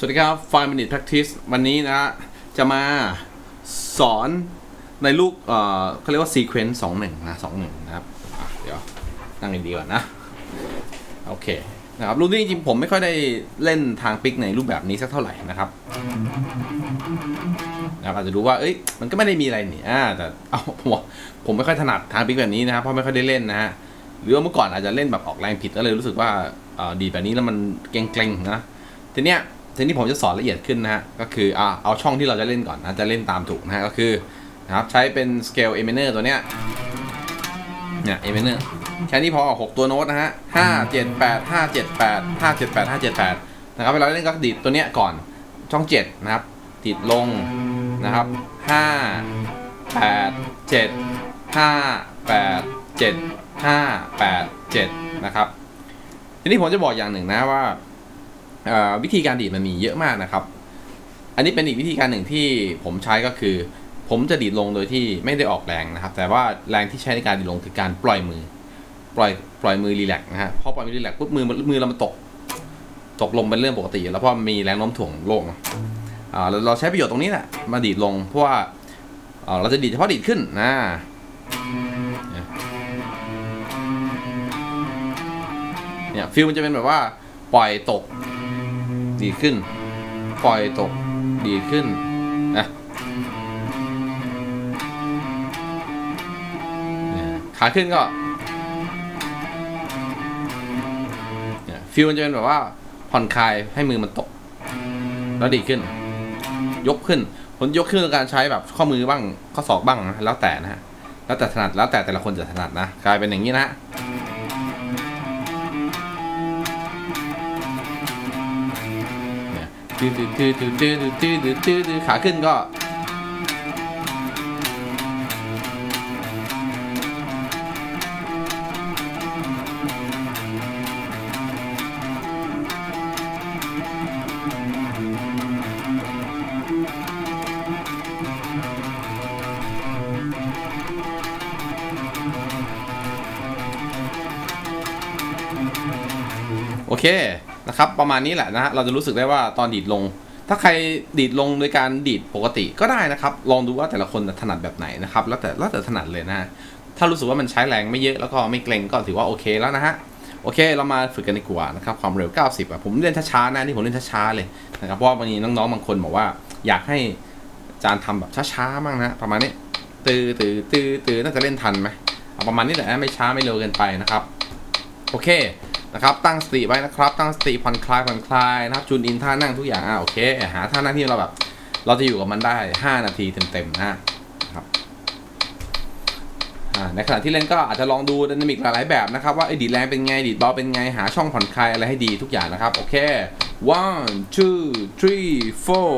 สวัสดีครับ 5 minute practice วันนี้นะจะมาสอนในลูกเอ่อเขาเรียกว่า sequence 2 1นะ2 1นะครับ เดี๋ยวนั่งดีก่อนนะ โอเคนะครับลูกนี้จริงผมไม่ค่อยได้เล่นทางปิกในรูปแบบนี้สักเท่าไหร่นะครับนะครับอาจจะดูว่าเอ้ยมันก็ไม่ได้มีอะไรนี่อ่าแต่เอาผมผมไม่ค่อยถนัดทางปิกแบบนี้นะครับเพราะไม่ค่อยได้เล่นนะฮะหรือว่าเมื่อก่อนอาจจะเล่นแบบออกแรงผิดก็เลยรู้สึกว่าดีแบบนี้แล้วมันเกร็งๆนะทีเนี้ย ทีนี้ผมจะสอนละเอียดขึ้นนะฮะ ก็คืออ่าเอาช่องที่เราจะเล่นก่อนนะ จะเล่นตามถูกนะฮะ ก็คือนะครับใช้เป็น scale e m i n e r ตัวเนี้ย เนี่ย e m i n e r แค่นี้พอหกตัวโน้ตนะฮะห้าเจ็ดแปดห้าเจ็ดแปดห้าเจ็ดแปดห้าเจ็ดแปดนะครับเวลาเล่นก็ดีดตัวเนี้ยก่อน ช่องเจ็ดนะครับ ดีดลงนะครับห้าแปดเจ็ดห้าแปดเจ็ดห้าแปดเจ็ดนะครับ ทีนี้ผมจะบอกอย่างหนึ่งนะว่า วิธีการดีดมันมีเยอะมากนะครับ อันนี้เป็นอีกวิธีการหนึ่งที่ผมใช้ก็คือ ผมจะดีดลงโดยที่ไม่ได้ออกแรงนะครับ แต่ว่าแรงที่ใช้ในการดีดลงคือการปล่อยมือ ปล่อยปล่อยมือรีแลกซ์นะฮะพอปล่อยมือรีแลกซ์ปุ๊บมือมือเรามันตก ตกลงเป็นเรื่องปกติ แล้วเพราะมันมีแรงโน้มถ่วงโลกเนอะอ่าเราใช้ประโยชน์ตรงนี้แหละมาดีดลง เพราะว่าเราจะดีดเฉพาะดีดขึ้นนะเนี่ยฟิลมันจะเป็นแบบว่าปล่อยตก ดีขึ้น ปล่อยตกดีขึ้นนะขาขึ้นก็ฟิลมันจะเป็นแบบว่าผ่อนคลายให้มือมันตก แล้วดีขึ้น ยกขึ้นผมยกขึ้นการใช้แบบข้อมือบ้างข้อศอกบ้างนะแล้วแต่นะฮะแล้วแต่ถนัดแล้วแต่แต่ละคนจะถนัดนะกลายเป็นอย่างนี้นะ ฮะตื้อตื้อตื้อตื้อตื้อตื้อตื้อตื้อตื้อขาขึ้นก็ โอเค นะครับประมาณนี้แหละนะฮะเราจะรู้สึกได้ว่าตอนดีดลง ถ้าใครดีดลงโดยการดีดปกติก็ได้นะครับ ลองดูว่าแต่ละคนถนัดแบบไหนนะครับแล้วแต่แล้วแต่ถนัดเลยนะถ้ารู้สึกว่ามันใช้แรงไม่เยอะแล้วก็ไม่เกรงก็ถือว่าโอเคแล้วนะฮะโอเค เรามาฝึกกันดีกว่านะครับความเร็ว 90อะผมเล่นช้าๆนะนี่ผมเล่นช้าๆเลยนะครับเพราะวันนี้น้องๆบางคนบอกว่า อยากให้อาจารย์ทำแบบช้าๆมั่งนะประมาณนี้ตือตือตือตือน่าจะเล่นทันไหมเอาประมาณนี้แหละไม่ช้าไม่เร็วเกินไปนะครับ โอเค นะครับ ตั้งสติไว้นะครับ ตั้งสติผ่อนคลายผ่อนคลายนะครับจูนอินท่านั่งทุกอย่างอะโอเคหาท่านั่งที่เราแบบ เราจะอยู่กับมันได้ 5 นาทีเต็มๆนะครับในขณะที่เล่นก็อาจจะลองดูดินามิกหลายๆแบบนะครับ ว่าไอ้ดีแรงเป็นไงดีดเบาเป็นไงหาช่องผ่อนคลายอะไรให้ดีทุกอย่างนะครับ โอเค one two three four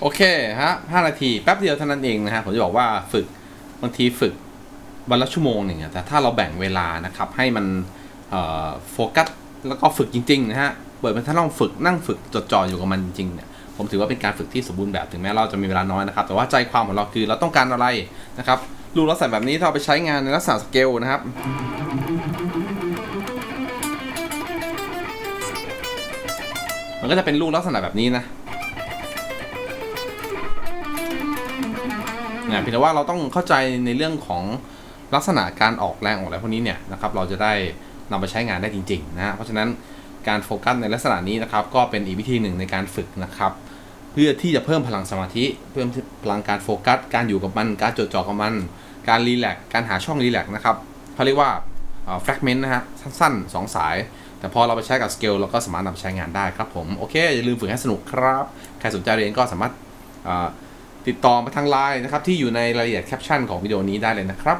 โอเคฮะห้านาทีแป๊บเดียวเท่านั้นเองนะฮะ ผมจะบอกว่าฝึกบางทีฝึกวันละชั่วโมงหนึ่งแต่ถ้าเราแบ่งเวลานะครับ ให้มันโฟกัสแล้วก็ฝึกจริงๆนะฮะ เปิดมันถ้าลองฝึกนั่งฝึกจดจ่ออยู่กับมันจริงเนี่ยผมถือว่าเป็นการฝึกที่สมบูรณ์แบบถึงแม้เราจะมีเวลาน้อยนะครับ แต่ว่าใจความของเราคือเราต้องการอะไรนะครับรูลักษณะแบบนี้ถ้าไปใช้งานในลักษณะสเกลนะครับ มันก็จะเป็นรูปลักษณะแบบนี้นะเนี่ยเพียงแต่ว่าเราต้องเข้าใจในเรื่องของลักษณะการออกแรงออกอะไรพวกนี้เนี่ยนะครับ เราจะได้นำไปใช้งานได้จริงๆนะเพราะฉะนั้นการโฟกัสในลักษณะนี้นะครับ ก็เป็นอีกวิธีหนึ่งในการฝึกนะครับ เพื่อที่จะเพิ่มพลังสมาธิ เพิ่มพลังการโฟกัส การอยู่กับมัน การจดจ่อกับมัน การรีแลกซ์การหาช่องรีแลกซ์นะครับเขาเรียกว่าแฟกเมนต์นะฮะสั้นๆสองสาย แต่พอเราไปใช้กับสเกลเราก็สามารถนำไปใช้งานได้ครับผม โอเค อย่าลืมฝึกให้สนุกครับ ใครสนใจเรียนก็สามารถติดต่อมาทางไลน์นะครับ ที่อยู่ในรายละเอียดแคปชั่นของวิดีโอนี้ได้เลยนะครับ